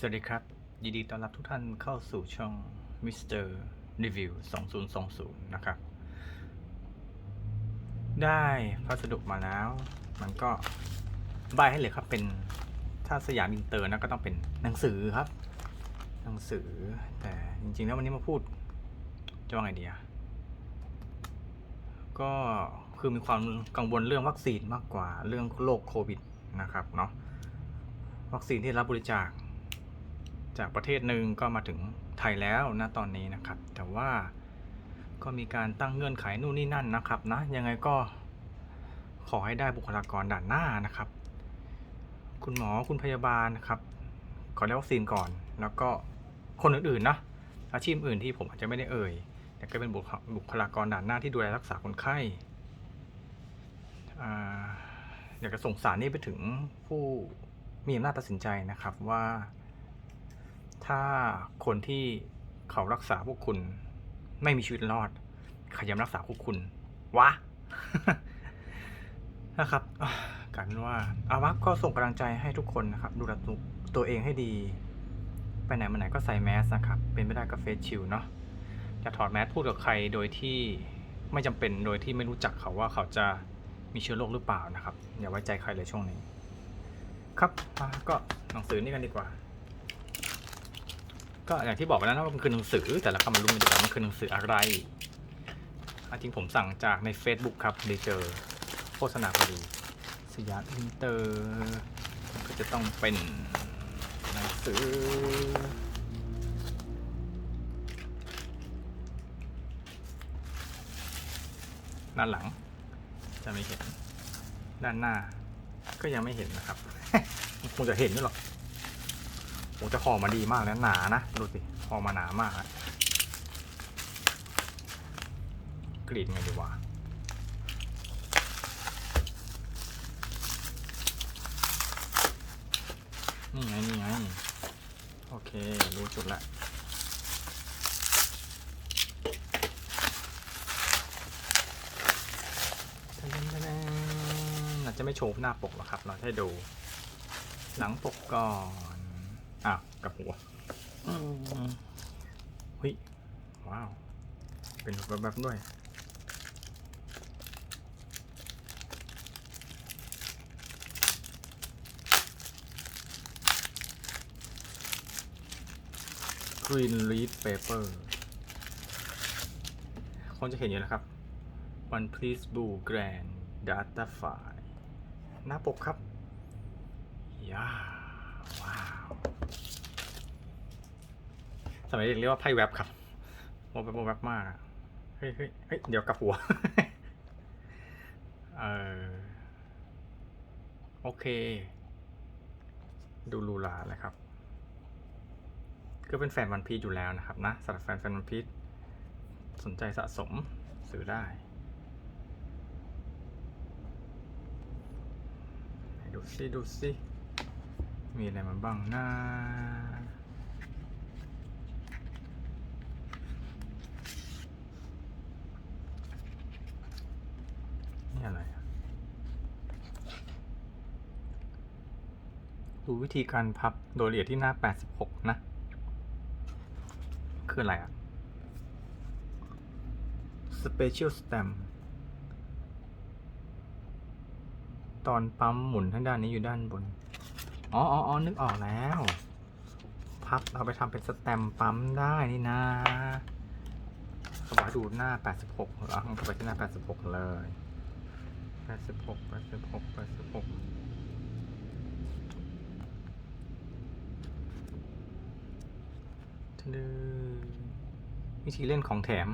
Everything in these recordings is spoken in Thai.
สวัสดีครับ ยินดีต้อนรับทุกท่านเข้าสู่ช่อง Mr. Review 2020 นะครับ ได้พัสดุมาแล้ว มันก็บายให้เลยครับเป็นถ้าสยามอินเตอร์นะก็ต้องเป็นหนังสือครับ หนังสือแต่จริงๆแล้ววันนี้มาพูดจะว่าไงดีอะก็คือมีความกังวลเรื่องวัคซีนมากกว่าเรื่องโรคโควิดนะครับเนาะวัคซีนที่รับบริจาค จากประเทศหนึ่งก็มาถึงไทยแล้วนะตอนนี้นะครับ แต่ว่าก็มีการตั้งเงื่อนไขนู่นนี่นั่นนะครับนะยังไงก็ขอให้ได้บุคลากรด่านหน้านะครับ คุณหมอคุณพยาบาลนะครับขอได้วัคซีนก่อน แล้วก็คนอื่นๆนะอาชีพอื่นที่ผมอาจจะไม่ได้เอ่ยแต่ก็เป็นบุคบคลากรด่านหน้าที่ดูแลรักษาคนไข้อ่าอยากจะส่งสารนี้ไปถึงผู้มีอำนาจตัดสินใจนะครับว่า ถ้าคนที่เขารักษาพวกคุณ ไม่มีชีวิตรอดใครยังรักษาพวกคุณวะนะครับกลายเป็นว่าอาวะก็ส่งกำลังใจให้ทุกคนนะครับ ดูแลตัวเองให้ดี ไปไหนมาไหนก็ใส่แมสนะครับ เป็นไม่ได้ก็เฟซชิลเนาะอย่าถอดแมสพูดกับใครโดยที่ไม่จำเป็นโดยที่ไม่รู้จักเขาว่าเขาจะมีเชื้อโรคหรือเปล่านะครับ อย่าไว้ใจใครเลยช่วงนี้ ครับก็หนังสือนี่กันดีกว่า ก็อย่างที่บอกไปแล้วนะว่ามันคือหนังสือ แต่ละคำมันรู้มันจะมันคือหนังสืออะไรจริงผมสั่งจากใน Facebook ครับได้เจอโฆษณาพอดีสยามอินเตอร์ก็จะต้องเป็นหนังสือด้านหลัง จะไม่เห็นด้านหน้า ก็ยังไม่เห็นนะครับ คงจะเห็นด้วยหรอก โอ้จะห่อมาดีมากแล้วหนานะ ดูสิห่อมาหนามากกรีดไงดีวะนี่ไงนี่ไงโอเค รู้จุดละทะเลนทะเลนเราจะไม่โชว์หน้าปกหรอกครับ เราให้ดู หลังปกก่อน กลับหัวอืมเฮ้ย ว้าว เป็นแบบแบบๆด้วย Green Leaf Paper คนจะเห็นอยู่นะครับ One Piece Blue Grand Data File หน้าปกครับ ย่าว้าว สมัยเด็กเรียกว่าไพ่แว็บครับโมแว็บโมแว็บมากเฮ้ยเฮ้ยเฮ้ยเดี๋ยวกับหัว เออโอเค ดูลูลาเลยครับ ก็เป็นแฟนวันพีชอยู่แล้วนะครับนะสำหรับแฟนแฟนวันพีชสนใจสะสมซื้อได้ดูซิดูซิมีอะไรมาบ้างนะ นี่อะไรดูวิธีการพับโดยละเอียดที่หน้า 86 นะ คืออะไรอะ Special Stamp ตอนปั๊มหมุนทั้งด้านนี้อยู่ด้านบน อ๋ออ๋อนึกออกแล้ว พับเอาไปทำเป็นสแตมป์ปั๊มได้นี่นะเขาบอกดูหน้า 86แล้วเข้าไปที่หน้า 86 เลย 86 86 86ทะลึ่งวิธีเล่นของแถม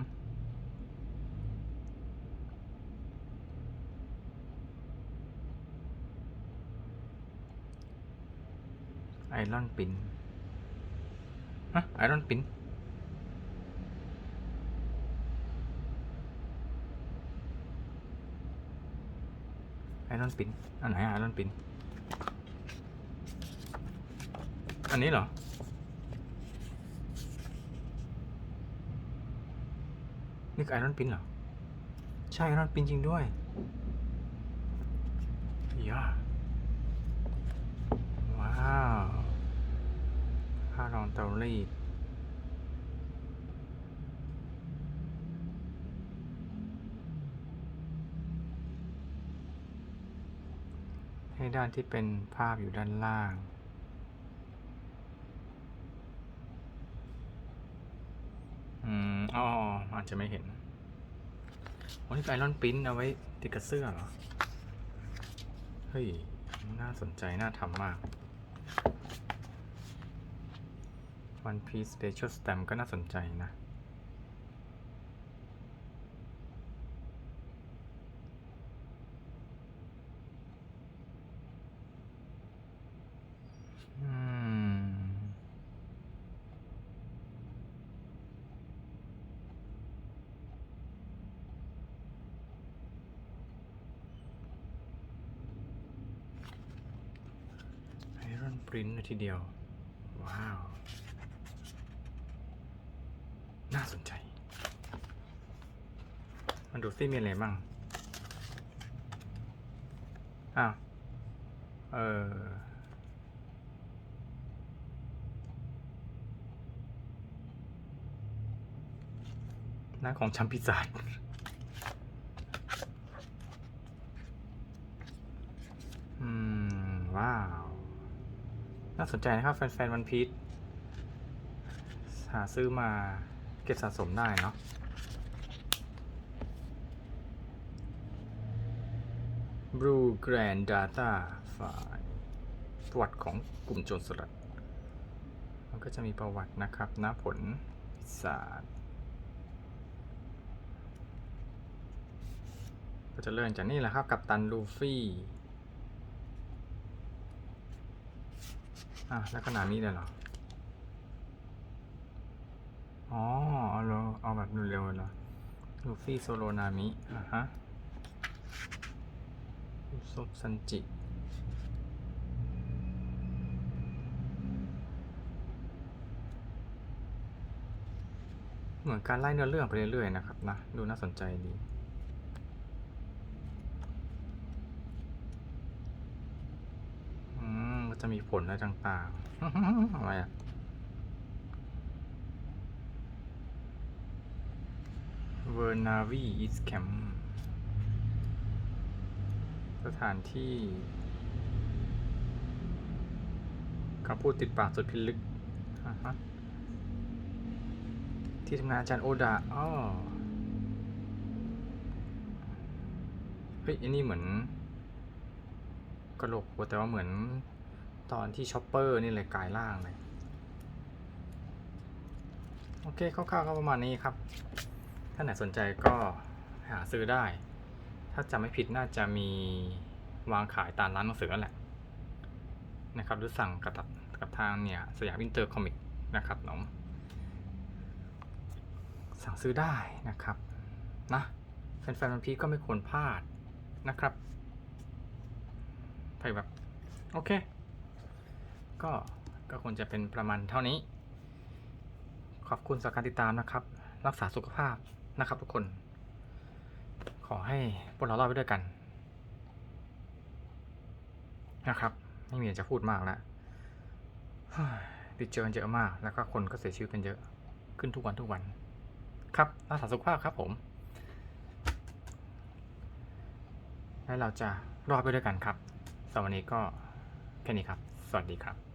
ไอรอนปินฮะไอรอนปิน รอนปินอันไหนไอรอนปินอันนี้เหรอ นี่คือไอรอนปินเหรอ ใช่ไอรอนปินจริงด้วยย่าว้าวเตารีด ให้ด้านที่เป็นภาพอยู่ด้านล่าง อืม อ๋ออาจจะไม่เห็นโอ้นี่ไอรอนปิ้นเอาไว้ติดกับเสื้อเหรอ เฮ้ย น่าสนใจ น่าทำมาก One Piece Special Stamp ก็น่าสนใจนะ อืม ไอ รอนปรินทีเดียว ว้าว น่าสนใจ มาดูซิมีอะไรบ้าง อ้าว เออหน้าของชัมพิศาจอืม ว้าว น่าสนใจนะครับ แฟนๆวันพีชหาซื้อมาเก็บสะสมได้เนาะ Blue Grand Data File ประวัติของกลุ่มโจรสลัด มันก็จะมีประวัตินะครับนะผลศาสตร์ ก็จะเริ่มจากนี่แหละครับ กับตันลูฟี่ อะแล้วขนาดนี้เลยเหรอ อ๋อ เอาเรอเอาแบบเร็วๆเลยเหรอลูฟี่โซโลนามิ อะฮะอุซบซันจิ เหมือนการไล่เนื้อเรื่องไปเรื่อยๆนะครับนะ ดูน่าสนใจดี อืม ก็ จะมีผลอะไรต่างๆอะไรอะเวอร์นาวีอีสแคมสถานที่คำพูดติดปากสุดพิลึกอ่าฮะที่ทำงานอาจารย์โอดาอ๋อเฮ้ยอันนี้เหมือนกระโหลกหัวแต่ว่าเหมือน ตอนที่ช็อปเปอร์นี่เลยกลายร่างเลย โอเคคร่าวๆก็ประมาณนี้ครับ ถ้าไหนสนใจก็หาซื้อได้ ถ้าจำไม่ผิดน่าจะมีวางขายตามร้านหนังสือแล้วแหละนะครับหรือสั่งกับกับทางเนี่ยสยามอินเตอร์คอมิกนะครับน้องสั่งซื้อได้นะครับนะแฟนๆวันพีก็ไม่ควรพลาดนะครับไปแบบ โอเค ก็ก็ควรจะเป็นประมาณเท่านี้ ขอบคุณสำหรับการติดตามนะครับ รักษาสุขภาพนะครับทุกคน ขอให้พวกเรารอดไปด้วยกัน นะครับ ไม่มีอะไรจะพูดมากแล้วติดเชื้อเยอะมาก แล้วก็คนก็เสียชีวิตกันเยอะ ขึ้นทุกวันทุกวัน ครับรักษาสุขภาพครับผม และเราจะรอดไปด้วยกันครับสำหรับวันนี้ก็แค่นี้ครับ สวัสดีครับ